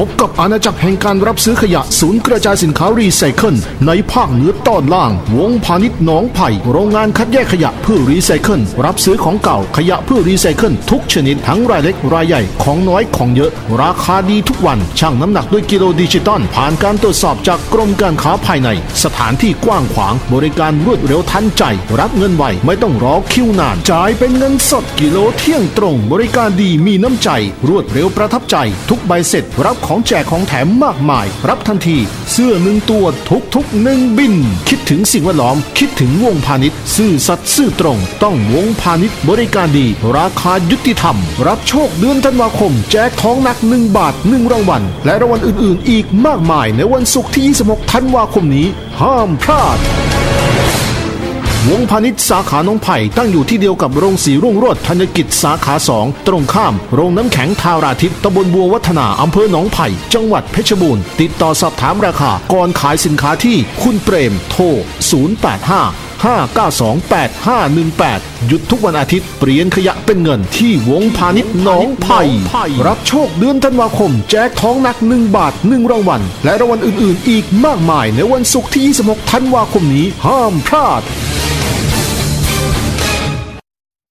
พบกับอาณาจักรแห่งการรับซื้อขยะศูนย์กระจายสินค้ารีไซเคิลในภาคเหนือตอนล่าง วงพาณิชย์หนองไผ่โรงงานคัดแยกขยะเพื่อรีไซเคิลรับซื้อของเก่าขยะเพื่อรีไซเคิลทุกชนิดทั้งรายเล็กรายใหญ่ของน้อยของเยอะ ราคาดีทุกวันชั่งน้ำหนักด้วยกิโลดิจิตอลผ่านการตรวจสอบจากกรมการค้าภายใน สถานที่กว้างขวาง บริการรวดเร็วทันใจ รับเงินไวไม่ต้องรอคิวนานจ่ายเป็นเงินสดกิโลเที่ยงตรง บริการดีมีน้ำใจ รวดเร็วประทับใจ ทุกใบเสร็จรับของแจกของแถมมากมาย รับทันที เสื้อหนึ่งตัวทุกทุกหนึ่งบิน คิดถึงสิ่งแวดล้อม คิดถึงวงพาณิชย์ซื่อสัตย์ซื่อตรง ต้องวงพาณิชย์บริการดี ราคายุติธรรม รับโชคเดือนธันวาคม แจกทองหนัก 1 บาท 1 รางวัล และรางวัลอื่น ๆ อีกมากมายในวันศุกร์ที่ 26 ธันวาคมนี้ ห้ามพลาด วงพาณิชย์สาขาหน้องไผ่ตั้งอยู่ที่เดียวกับโรงสีรุ่งโรจน์ธัญกิจสาขาสองตรงข้าม โรงน้ำแข็งทาราทิพย์ตำบลบัววัฒนาอำเภอหนองไผ่จังหวัดเพชรบูรณ์ติดต่อสอบถามราคาก่อนขายสินค้าที่คุณเปรมโทร 085 5928518 หยุดทุกวันอาทิตย์เปลี่ยนขยะเป็นเงินที่วงพาณิชย์หนองไผ่รับโชคเดือนธันวาคม แจกทองหนัก 1 บาท 1 รางวัล และรางวัลอื่น ๆ อีกมากมายในวันศุกร์ที่ 26 ธันวาคมนี้ห้ามพลาด